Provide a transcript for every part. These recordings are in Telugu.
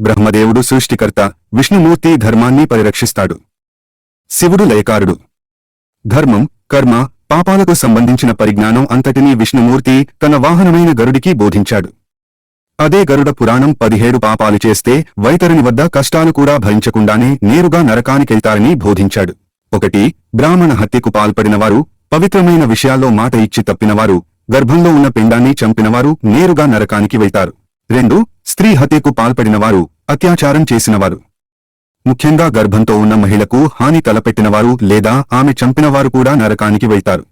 బ్రహ్మదేవుడు సృష్టికర్త విష్ణుమూర్తి ధర్మాన్ని పరిరక్షిస్తాడు. శివుడు లయకారుడు. ధర్మం కర్మ పాపాలకు సంబంధించిన పరిజ్ఞానం అంతటినీ విష్ణుమూర్తి తన వాహనమైన గరుడికి బోధించాడు. అదే గరుడ పురాణం పదిహేడు పాపాలు చేస్తే వైతరుని వద్ద కష్టాలు కూడా భరించకుండానే నేరుగా నరకానికెళ్తారని బోధించాడు. ఒకటి బ్రాహ్మణ హత్యకు పాల్పడినవారు పవిత్రమైన విషయాల్లో మాట ఇచ్చి తప్పినవారు గర్భంలో ఉన్న పిండాన్ని చంపినవారు నేరుగా నరకానికి వెళ్తారు. రెండు స్త్రీ హత్యకు పాల్పడినవారు అత్యాచారం చేసినవారు. ముఖ్యంగా గర్భంతో ఉన్న మహిళకు హాని తలపెట్టినవారు లేదా ఆమె చంపినవారు కూడా నరకానికి వెళ్తారు.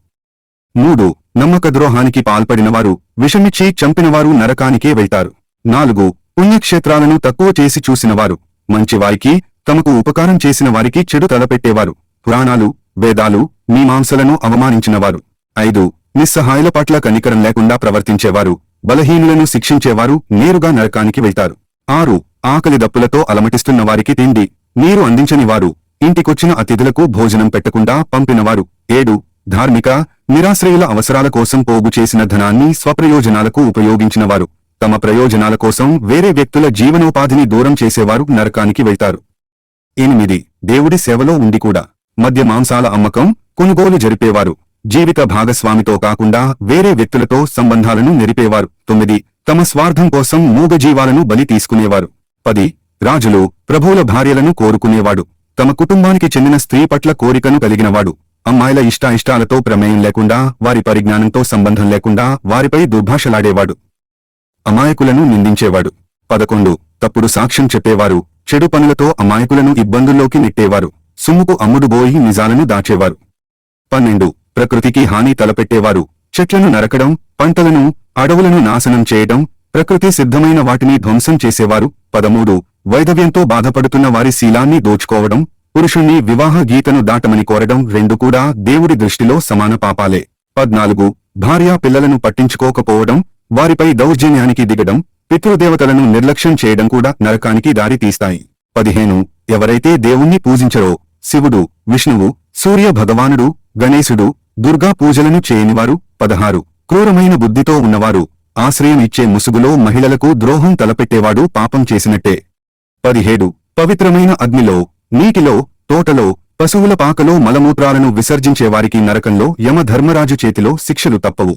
మూడు నమ్మక ద్రోహానికి పాల్పడినవారు విషమిచ్చి చంపినవారు నరకానికే వెళ్తారు. నాలుగు పుణ్యక్షేత్రాలను తక్కువ చేసి చూసినవారు మంచివారికి తమకు ఉపకారం చేసిన వారికి చెడు తలపెట్టేవారు పురాణాలు వేదాలు మీమాంసలను అవమానించినవారు. ఐదు నిస్సహాయుల పట్ల కనికరం లేకుండా ప్రవర్తించేవారు బలహీనులను శిక్షించేవారు నేరుగా నరకానికి వెళ్తారు. ఆరు ఆకలి దప్పులతో అలమటిస్తున్న వారికి తిండి నీరు అందించని వారు ఇంటికొచ్చిన అతిథులకు భోజనం పెట్టకుండా పంపినవారు. ఏడు ధార్మిక నిరాశ్రయుల అవసరాల కోసం పోగు చేసిన ధనాన్ని స్వప్రయోజనాలకు ఉపయోగించినవారు. తమ ప్రయోజనాల కోసం వేరే వ్యక్తుల జీవనోపాధిని దూరం చేసేవారు నరకానికి వెళ్తారు. ఎనిమిది దేవుడి సేవలో ఉండి కూడా మద్య మాంసాల అమ్మకం కొనుగోలు జరిపేవారు. జీవిత భాగస్వామితో కాకుండా వేరే వ్యక్తులతో సంబంధాలను నెరిపేవారు తొమ్మిది. తమ స్వార్థం కోసం మూగజీవాలను బలి తీసుకునేవారు. పది. రాజులు ప్రభువుల భార్యలను కోరుకునేవాడు. తమ కుటుంబానికి చెందిన స్త్రీ పట్ల కోరికను కలిగినవాడు. అమ్మాయిల ఇష్టాయిష్టాలతో ప్రమేయం లేకుండా వారి పరిజ్ఞానంతో సంబంధం లేకుండా వారిపై దుర్భాషలాడేవాడు. అమాయకులను నిందించేవాడు. పదకొండు. తప్పుడు సాక్ష్యం చెప్పేవారు. చెడు పనులతో అమాయకులను ఇబ్బందుల్లోకి నెట్టేవారు. సుమ్ముకు అమ్ముడుబోయి నిజాలను దాచేవారు. పన్నెండు. ప్రకృతికి హాని తలపెట్టేవారు. చెట్లను నరకడం పంటలను అడవులను నాశనం చేయడం ప్రకృతి సిద్ధమైన వాటిని ధ్వంసం చేసేవారు. పదమూడు. వైదవ్యంతో బాధపడుతున్న వారి శీలాన్ని దోచుకోవడం పురుషుణ్ణి వివాహ గీతను దాటమని కోరడం రెండు కూడా దేవుడి దృష్టిలో సమాన పాపాలే. పద్నాలుగు. భార్యా పిల్లలను పట్టించుకోకపోవడం వారిపై దౌర్జన్యానికి దిగడం పితృదేవతలను నిర్లక్ష్యం చేయడం కూడా నరకానికి దారి తీస్తాయి. పదిహేను. ఎవరైతే దేవుణ్ణి పూజించరో శివుడు విష్ణువు సూర్య భగవానుడు గణేశుడు దుర్గా పూజలను చేయనివారు. పదహారు. క్రూరమైన బుద్ధితో ఉన్నవారు. ఆశ్రయం ఇచ్చే ముసుగులో మహిళలకు ద్రోహం తలపెట్టేవాడు పాపం చేసినట్టే. పదిహేడు. పవిత్రమైన అగ్నిలో నీటిలో తోటలో పశువుల పాకలో మలమూత్రాలను విసర్జించేవారికి నరకంలో యమధర్మరాజు చేతిలో శిక్షలు తప్పవు.